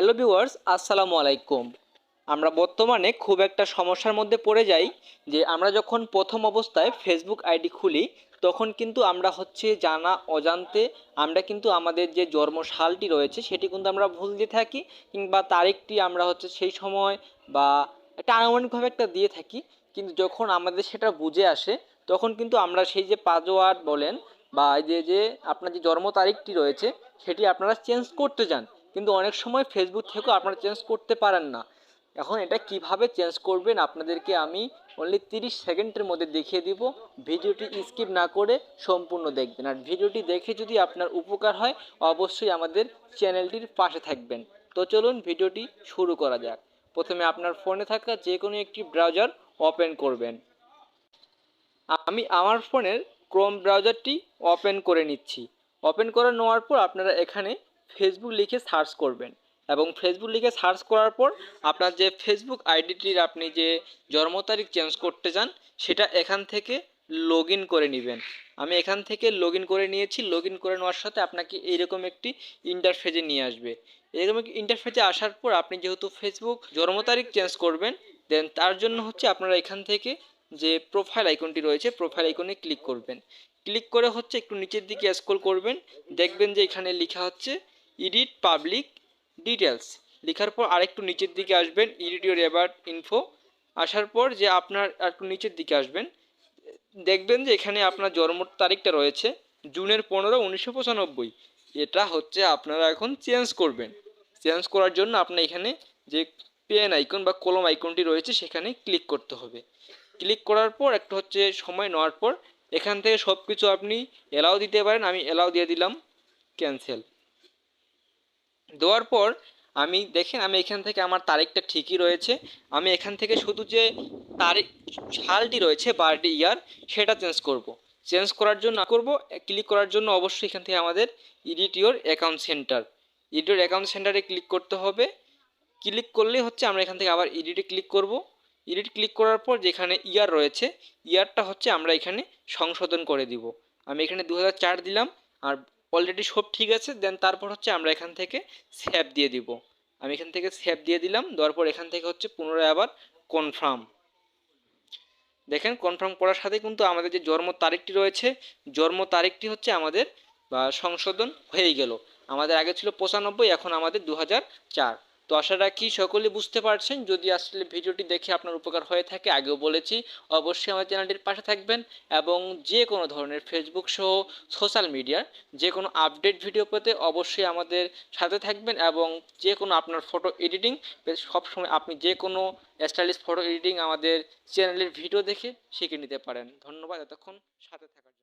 Hello viewers, আসসালামু আলাইকুম। আমরা বর্তমানে খুব একটা সমস্যার মধ্যে পড়ে যাই যে আমরা যখন প্রথম অবস্থায় ফেসবুক আইডি খুলি, তখন কিন্তু আমরা হচ্ছে জানা অজান্তে আমরা কিন্তু আমাদের যে জন্ম সালটি রয়েছে, সেটি কিন্তু আমরা ভুল দিয়ে থাকি কিংবা তারিখটি আমরা হচ্ছে সেই সময় বা একটা আনুমানিকভাবে একটা দিয়ে থাকি। কিন্তু যখন আমাদের সেটা বুঝে আসে, তখন কিন্তু আমরা সেই যে পাসওয়ার্ড বলেন বা এই যে যে আপনার যে জন্ম তারিখটি রয়েছে, সেটি আপনারা চেঞ্জ করতে যান কিন্তু অনেক সময় ফেসবুক থেকেও আপনারা চেঞ্জ করতে পারেন না। এখন এটা কীভাবে চেঞ্জ করবেন আপনাদেরকে আমি অনলি তিরিশ সেকেন্ডের মধ্যে দেখিয়ে দিব। ভিডিওটি স্কিপ না করে সম্পূর্ণ দেখবেন। আর ভিডিওটি দেখে যদি আপনার উপকার হয়, অবশ্যই আমাদের চ্যানেলটির পাশে থাকবেন। তো চলুন ভিডিওটি শুরু করা যাক। প্রথমে আপনার ফোনে থাকা যে কোনো একটি ব্রাউজার ওপেন করবেন। আমি আমার ফোনের ক্রোম ব্রাউজারটি ওপেন করে নিচ্ছি। ওপেন করে নেওয়ার পর আপনারা এখানে ফেসবুক লিখে সার্চ করবেন। এবং ফেসবুক লিখে সার্চ করার পর আপনার যে ফেসবুক আইডিটির আপনি যে জন্ম তারিখ চেঞ্জ করতে চান, সেটা এখান থেকে লগ করে নেবেন। আমি এখান থেকে লগ করে নিয়েছি। লগ করে নেওয়ার সাথে আপনাকে এইরকম একটি ইন্টারফেজে নিয়ে আসবে। এরকম একটি ইন্টারফেজে আসার পর আপনি যেহেতু ফেসবুক জন্ম তারিখ চেঞ্জ করবেন দেন তার জন্য হচ্ছে আপনারা এখান থেকে যে প্রোফাইল আইকনটি রয়েছে প্রোফাইল আইকনে ক্লিক করবেন। ক্লিক করে হচ্ছে একটু নিচের দিকে স্ক্রল করবেন। দেখবেন যে এখানে লেখা হচ্ছে এডিট পাবলিক ডিটেলস লেখার পর আরেকটু নিচের দিকে আসবেন এডিট ইউর অ্যাবাউট ইনফো আসার পর যে আপনার একটু নিচের দিকে আসবেন, দেখবেন যে এখানে আপনার জন্ম তারিখটা রয়েছে, জুনের পনেরো, উনিশশো পঁচানব্বই। এটা হচ্ছে আপনারা এখন চেঞ্জ করবেন। চেঞ্জ করার জন্য আপনার এখানে যে পেন আইকন বা কলম আইকনটি রয়েছে, সেখানে ক্লিক করতে হবে। ক্লিক করার পর একটু হচ্ছে সময় নেওয়ার পর, এখান থেকে সব কিছু আপনি এলাও দিতে পারেন। আমি এলাও দিয়ে দিলাম ক্যান্সেল দেওয়ার পর আমি, দেখেন আমি এখান থেকে আমার তারিখটা ঠিকই রয়েছে। আমি এখান থেকে শুধু যে তারিখ, সালটি রয়েছে, বার্থডে ইয়ার, সেটা চেঞ্জ করব। চেঞ্জ করার জন্য করব ক্লিক করার জন্য অবশ্যই এখান থেকে আমাদের edit your account center edit account সেন্টারে ক্লিক করতে হবে। ক্লিক করলেই হচ্ছে আমরা এখান থেকে আবার এডিটে ক্লিক করব। এডিট ক্লিক করার পর যেখানে ইয়ার রয়েছে ইয়ারটা হচ্ছে আমরা এখানে সংশোধন করে দিব। আমি এখানে দু হাজার চার দিলাম, আর অলরেডি সব ঠিক আছে দেন তারপর হচ্ছে আমরা এখান থেকে স্যাপ দিয়ে দিব। আমি এখান থেকে সেভ দিয়ে দিলাম, দেওয়ার পর এখান থেকে হচ্ছে পুনরায় আবার কনফার্ম দেখেন কনফার্ম করার সাথে কিন্তু আমাদের যে জন্ম তারিখটি রয়েছে, জন্ম তারিখটি হচ্ছে আমাদের সংশোধন হয়ে গেল। আমাদের আগে ছিল পঁচানব্বই, এখন আমাদের দু চার। তো আশা রাখি সকলে বুঝতে পারছেন। যদি আসলে ভিডিওটি দেখে আপনার উপকার হয়ে থাকে, আগেও বলেছি, অবশ্যই আমার চ্যানেলটির পাশে থাকবেন এবং যে কোনো ধরনের ফেসবুক সহ সোশ্যাল মিডিয়ার যে কোনো আপডেট ভিডিও পেতে অবশ্যই আমাদের সাথে থাকবেন এবং যে কোনো আপনার ফটো এডিটিং সবসময় আপনি যে কোনো স্টাইলিশ ফটো এডিটিং আমাদের চ্যানেলের ভিডিও দেখে শিখে নিতে পারেন। ধন্যবাদ, এতক্ষণ সাথে থাকার